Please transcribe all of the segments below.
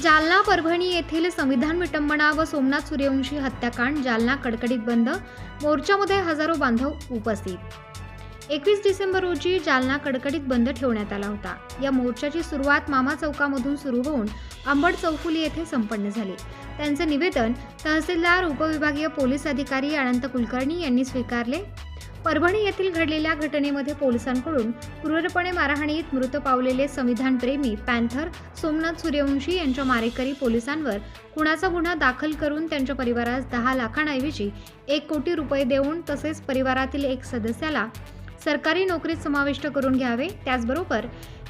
जालना परभणी येथील संविधान विटंबना व सोमनाथ सूर्यवंशी हत्याकांड जालना कडकडीत बंद. मोर्चामध्ये हजारो बांधव उपस्थित. एकवीस डिसेंबर रोजी जालना कडकडीत बंद ठेवण्यात आला होता. या मोर्चाची सुरुवात मामा चौकामधून सुरू होऊन अंबड चौफुली येथे संपन्न झाली. त्यांचे निवेदन तहसीलदार उपविभागीय पोलीस अधिकारी अनंत कुलकर्णी यांनी स्वीकारले. परभणी येथील घडलेल्या घटनेमध्ये पोलिसांकडून क्रूरपणे मारहाणीत मृत पावलेले संविधानप्रेमी पॅन्थर सोमनाथ सूर्यवंशी यांच्या मारेकरी पोलिसांवर खुणाचा गुन्हा दाखल करून त्यांच्या परिवारास दहा लाखांऐवजी एक कोटी रुपये देऊन तसेच परिवारातील एक सदस्याला सरकारी नोकरीत समाविष्ट करून घ्यावे. त्याचबरोबर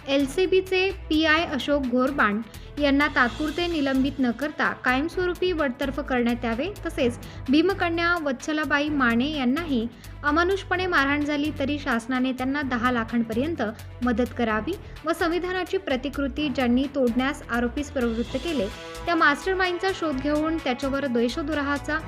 एल सी बीचे पी आय अशोक घोरबांड यांना तात्पुरते निलंबित न करता कायमस्वरूपी बडतर्फ करण्यात यावे. तसेच भीमकन्या वत्सलाबाई माने यांनाही अमानुषपणे मारहाण झाली तरी शासनाने त्यांना दहा लाखांपर्यंत मदत करावी व संविधानाची प्रतिकृती ज्यांनी तोडण्यास आरोपीस प्रवृत्त केले त्या मास्टर माइंडचा शोध घेऊन त्याच्यावर द्वेषदुराहाचा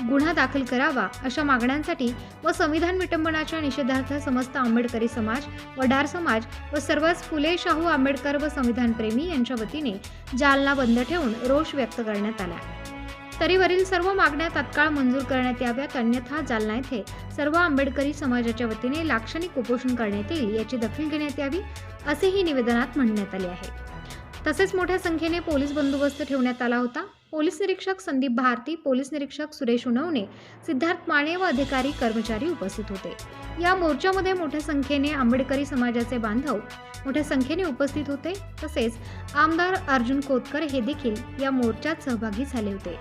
गुन्हा दाखल करावा अशा मागण्यांसाठी व संविधान विटंबनाच्या निषेधार्थ समस्त आंबेडकरी समाज वडार समाज व सर्वच फुले शाहू आंबेडकर व संविधानप्रेमी यांच्या वतीने जालना बंद ठेवून रोष व्यक्त करण्यात आला. तरी वरील सर्व मागण्या तात्काळ मंजूर करण्यात याव्यात अन्यथा जालना येथे सर्व आंबेडकरी समाजाच्या वतीने लाक्षणिक उपोषण करण्यात येईल याची दखल घेण्यात यावी असेही निवेदनात म्हणण्यात आले आहे. तसेच मोठ्या संख्येने पोलीस बंदोबस्त ठेवण्यात आला होता. पोलीस निरीक्षक संदीप भारती पोलीस निरीक्षक सुरेश उनवणे सिद्धार्थ माने व अधिकारी कर्मचारी उपस्थित होते. या मोर्चामध्ये मोठ्या संख्येने आंबेडकरी समाजाचे बांधव मोठ्या संख्येने उपस्थित होते. तसेच आमदार अर्जुन कोतकर हे देखील या मोर्चात सहभागी झाले होते.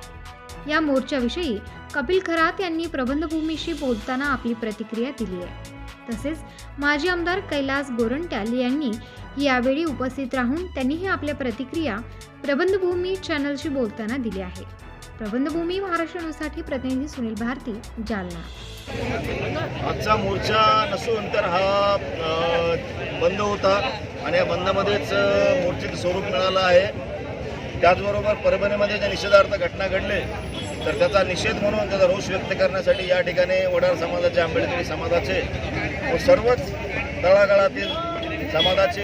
या मोर्चाविषयी कपिल खरात यांनी प्रबंधभूमीशी बोलताना आपली प्रतिक्रिया दिली आहे. तसेच माजी आमदार कैलास गोरंट्याल यांनी यावेळी उपस्थित राहून त्यांनीही आपल्या प्रतिक्रिया प्रबंधभूमी चॅनलशी बोलताना दिली आहे. प्रबंधभूमी महाराष्ट्र न्यूजसाठी प्रतिनिधी सुनील भारती जालना. आजचा मोर्चा नसून तर हा बंद होता आणि या बंदमध्येच मोर्चेचं स्वरूप मिळालं आहे. त्याचबरोबर परभणीमध्ये ज्या निषेधार्थ घटना घडले तर त्याचा निषेध म्हणून त्याचा रोष व्यक्त करण्यासाठी या ठिकाणी वडार समाजाचे आंबेडकरी समाजाचे व सर्वच तळागाळातील समाजाचे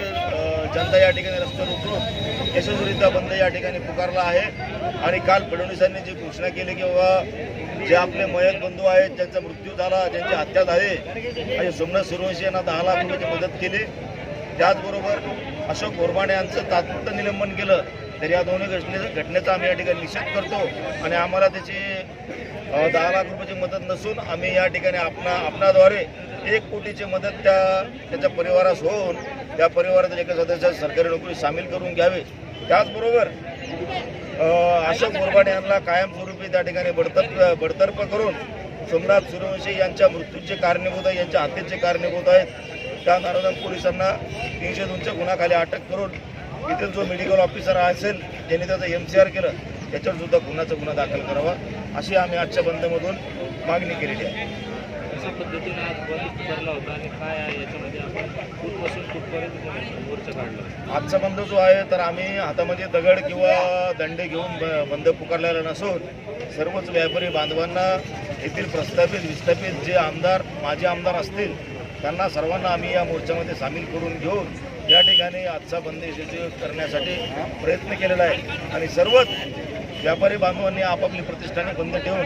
जनता या ठिकाणी रस्त्यावर उतरून यशस्वीरित्या बंद या ठिकाणी पुकारला आहे. आणि काल फडणवीसांनी जी घोषणा केली की बाबा जे आपले मयत बंधू आहेत ज्यांचा मृत्यू झाला ज्यांची हत्या झाली आणि सोमनाथ सूर्यवंशी यांना दहा लाख रुपयाची मदत केली. त्याचबरोबर अशोक बोरमाणे यांचं तात्पुरतं निलंबन केलं तर या दोन्ही घटने घटनेचा आम्ही या ठिकाणी निषेध करतो. आणि आम्हाला त्याची दहा लाख रुपयाची मदत नसून आम्ही या ठिकाणी आपणा आपणाद्वारे एक कोटीची मदत त्या त्याच्या परिवारास होऊन त्या परिवारातील एका सदस्यास सरकारी नोकरी सामील करून घ्यावे. त्याचबरोबर अशोक गोरबाणे यांना कायमस्वरूपी त्या ठिकाणी बडतर्फ बडतर्फ करून सोमनाथ सूर्यवंशी यांच्या मृत्यूचे कारणीभूत आहे यांच्या हत्येचे कारणीभूत आहेत. त्या नारोदान पोलिसांना तीनशे दोनच्या गुन्हाखाली अटक करून इथे जो मेडिकल ऑफिसर असेल ज्यांनी त्याचं एम सी आर केलं त्याच्यावर सुद्धा गुन्ह्याचा गुन्हा दाखल करावा अशी आम्ही आजच्या बंदमधून मागणी केलेली आहे. कशा पद्धतीनं आज बंद पुकारला होता आणि काय आहे याच्यामध्ये आपण कुठपासून कुठपर्यंत मोर्चा काढला? आजचा बंद जो आहे तर आम्ही हातामध्ये दगड किंवा दंडे घेऊन ब- बंद पुकारलेला नसून सर्वच व्यापारी बांधवांना येथील प्रस्थापित विस्थापित जे आमदार माजी आमदार असतील त्यांना सर्वांना आम्ही या मोर्चामध्ये सामील करून घेऊन या ठिकाणी आजचा बंद यशस्वी करण्यासाठी प्रयत्न केलेला आहे. आणि सर्वच व्यापारी बांधवांनी आपापली प्रतिष्ठाने बंद ठेवून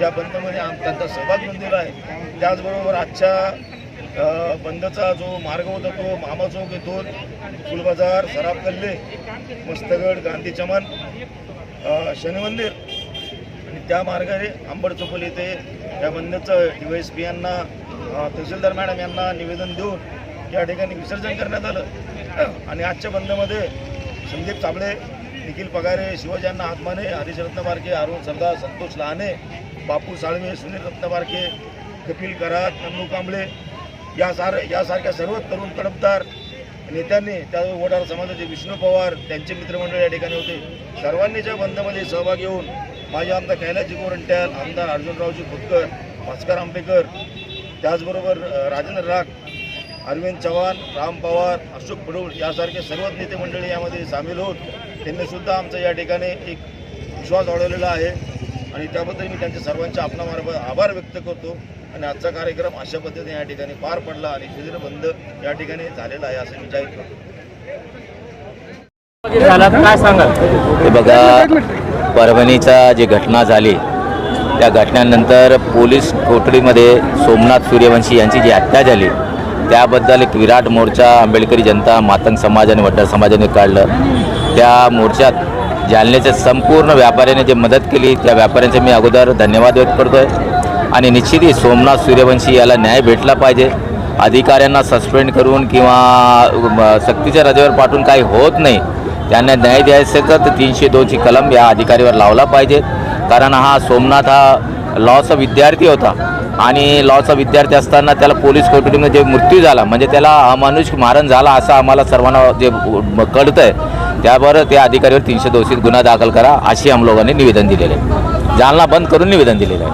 या बंदमध्ये आम त्यांचा सहभाग नोंदलेला आहे त्याचबरोबर आजच्या बंदचा जो मार्ग होता तो मामा चौक येथून फुलबाजार सराफ कल्ले मस्तगड गांधी चमन शनिमंदिर शनी मंदिर आणि त्या मार्गाने आंबड चौपल येथे या बंदचं डी वाय एस पी यांना तहसीलदार मॅडम यांना निवेदन देऊन या ठिकाणी विसर्जन करण्यात आलं. आणि आजच्या बंदमध्ये संदीप चाबळे निखिल पगारे शिवाजी अण्णा आत्माने हरीश मार्गे अरुण सरदार संतोष लहाने बापू साळवे सुनील रत्नबारके कपिल करात नंदू कांबळे या सार यासारख्या सर्व तरुण तडफदार नेत्यांनी त्या वडार समाजाचे विष्णू पवार त्यांचे मित्रमंडळ या ठिकाणी होते. सर्वांनी ज्या बंदमध्ये सहभाग घेऊन माझे आमदार कैलासजी गोरंट्याल आमदार अर्जुनरावजी खोतकर भास्कर आंबेकर त्याचबरोबर राजेंद्र राग अरविंद चव्हाण राम पवार अशोक पडूळ यासारखे सर्वच नेते मंडळी यामध्ये सामील होत त्यांनीसुद्धा आमचा या ठिकाणी एक विश्वास वाढवलेला आहे. आणि त्याबद्दल मी त्यांच्या सर्वांच्या आपणामार्फत आभार व्यक्त करतो. आणि आजचा कार्यक्रम अशा पद्धतीने या ठिकाणी पार पडला आणि शिबिर बंद या ठिकाणी झालेला आहे असं मी जाहीर करतो. काय सांगाल? हे बघा परभणीचा जी घटना झाली त्या घटनेनंतर पोलीस कोठडीमध्ये सोमनाथ सूर्यवंशी यांची जी हत्या झाली त्याबद्दल एक विराट मोर्चा आंबेडकरी जनता मातंग समाज आणि वड्डा समाजाने काढलं. त्या मोर्चात जालन्याच्या संपूर्ण व्यापाऱ्याने जे मदत केली त्या व्यापाऱ्यांचे मी अगोदर धन्यवाद व्यक्त करतो आहे आणि निश्चितही सोमनाथ सूर्यवंशी याला न्याय भेटला पाहिजे. अधिकाऱ्यांना सस्पेंड करून किंवा म, सक्तीच्या रजेवर पाठवून काही होत नाही त्यांना न्याय द्यायचं तर तीनशे दोनची कलम या अधिकारीवर लावला पाहिजे. कारण हा सोमनाथ हा लॉचा विद्यार्थी होता. आणि लॉचा विद्यार्थी असताना त्याला पोलीस कोठडीमध्ये जे मृत्यू झाला. म्हणजे त्याला अमानुष मारण झाला असं आम्हाला सर्वांना जे कळतं आहे त्यावर त्या अधिकारीवर तीनशे दोषीत गुन्हा दाखल करा अशी आम लोकांनी निवेदन दिलेलं आहे. जालना बंद करून निवेदन दिलेलं आहे.